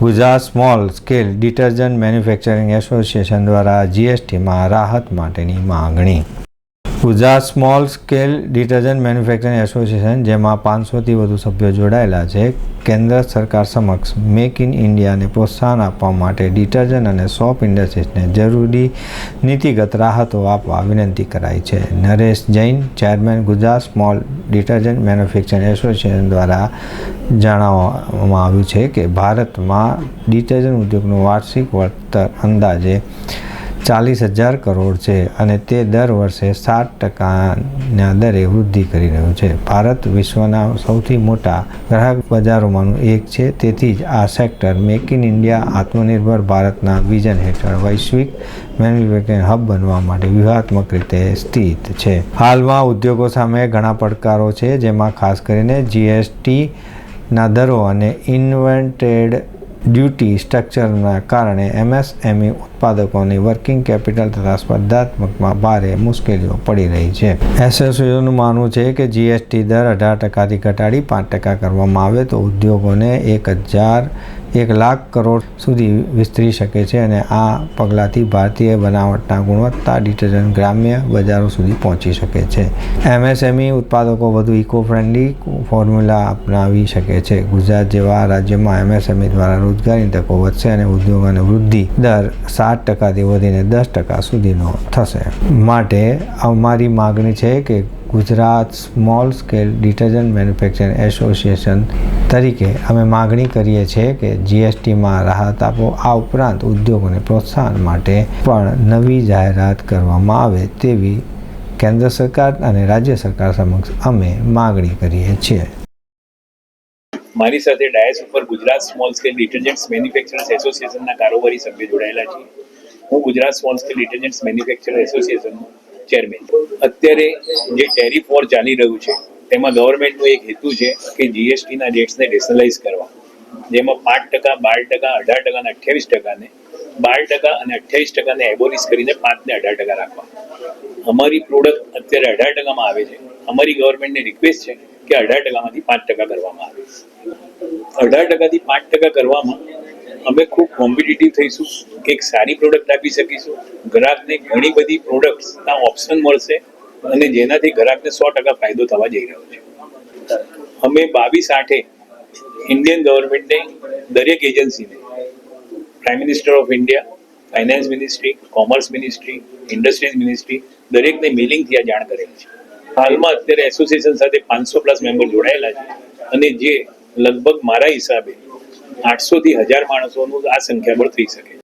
Gujarat small scale detergent manufacturing association દ્વારા જીએસટીમાં રાહત માટેની માંગણી. Gujarat small scale detergent manufacturing association, જેમાં પાંચસોથી વધુ સભ્યો જોડાયેલા છે, કેન્દ્ર સરકાર સમક્ષ મેક ઇન ઇન્ડિયાને પ્રોત્સાહન આપવા માટે ડિટર્જન્ટ અને સોપ ઇન્ડસ્ટ્રીઝને જરૂરી નીતિગત રાહતો આપવા વિનંતી કરાઈ છે. Naresh Jain, chairman Gujarat small detergent manufacturing association દ્વારા જણાવવામાં આવ્યું છે કે ભારતમાં ડિટર્જન્ટ ઉદ્યોગનું વાર્ષિક વળતર અંદાજે ચાલીસ હજાર કરોડ છે અને તે દર વર્ષે સાત ટકાના દરે વૃદ્ધિ કરી રહ્યું છે. ભારત વિશ્વના સૌથી મોટા ગ્રાહક બજારોમાંનું એક છે. તેથી જ આ સેક્ટર મેક ઇન ઇન્ડિયા, આત્મનિર્ભર ભારતના વિઝન હેઠળ વૈશ્વિક મેન્યુફેક્ચરિંગ હબ બનવા માટે વ્યૂહાત્મક રીતે સ્થિત છે. હાલમાં ઉદ્યોગો સામે ઘણા પડકારો છે, જેમાં ખાસ કરીને જીએસટી ના દરો અને ઇન્વેન્ટેડ ડ્યુટી સ્ટ્રક્ચરના કારણે એમએસએમઈ ઉત્પાદકોની વર્કિંગ કેપિટલ તથા સ્પર્ધાત્મકમાં ભારે મુશ્કેલીઓ પડી રહી છે. એસોસિએશનનું માનવું છે કે જીએસટી દર અઢાર ટકાથી ઘટાડી પાંચ ટકા કરવામાં આવે તો ઉદ્યોગોને એક હજાર એક લાખ કરોડ સુધી વિસ્તરી શકે છે અને આ પગલાંથી ભારતીય બનાવટના ગુણવત્તા ડિટર્જન્ટ ગ્રામ્ય બજારો સુધી પહોંચી શકે છે. એમએસએમઈ ઉત્પાદકો વધુ ઇકો ફ્રેન્ડલી ફોર્મ્યુલા અપનાવી શકે છે. ગુજરાત જેવા રાજ્યમાં એમએસએમઈ દ્વારા રોજગારની તકો વધશે અને ઉદ્યોગોની વૃદ્ધિ દર સાત ટકાથી વધીને દસ ટકા સુધીનો થશે. માટે અમારી માગણી છે કે Gujarat small scale detergent manufacturing association તરીકે અમે માગણી કરીએ છીએ કે જીએસટીમાં રાહત આપો. આ ઉપરાંત ઉદ્યોગોને પ્રોત્સાહન માટે પણ નવી જાહેરાત કરવામાં આવે તેવી કેન્દ્ર સરકાર અને રાજ્ય સરકાર સમક્ષ અમે માગણી કરીએ છીએ. મારી સાથે ડાયસ ઉપર Gujarat small scale detergents manufacturers એસોસિએશનના કારોબારી સભ્ય જોડાયેલા છે. હું Gujarat small scale detergents manufacture એસોસિએશનનો chairman અત્યારે જે ટેરિફ વોર ચાલી રહ્યું છે, તેમાં ગવર્મેન્ટનો એક હેતુ છે કે જીએસટીના રેટ્સને રેશનલાઇઝ કરવા. જેમાં પાંચ ટકા, બાર ટકા, અઢાર ટકા અને અઠ્યાવીસ ટકાને, બાર ટકા અને અઠ્યાવીસ ટકાને એબોલિશ કરીને પાંચ ને અઢાર ટકા રાખવા. અમારી પ્રોડક્ટ અત્યારે અઢાર ટકામાં આવે છે. અમારી ગવર્મેન્ટને રિક્વેસ્ટ છે કે અઢાર ટકામાંથી પાંચ ટકા કરવામાં આવે. અઢાર ટકાથી પાંચ ટકા કરવામાં અમે ખૂબ કોમ્પિટિટિવ થઈશું એક સારી પ્રોડક્ટ આપી શકીશું. ગ્રાહકને ઘણી બધી પ્રોડક્ટ્સના ઓપ્શન મળશે અને જેનાથી ગ્રાહકને સો ટકા ફાયદો થવા જઈ રહ્યો છે. અમે બાવીસ આઠે ઇન્ડિયન ગવર્મેન્ટને દરેક એજન્સીને prime minister of India finance ministry commerce ministry industries ministry દરેકને મિલિંગથી આ જાણ કરેલી છે. હાલમાં અત્યારે એસોસિએશન સાથે પાંચસો પ્લસ મેમ્બર જોડાયેલા છે. અને જે લગભગ મારા હિસાબે આઠસો થી હજાર માણસોનું આ સંખ્યા પણ થઈ શકે છે.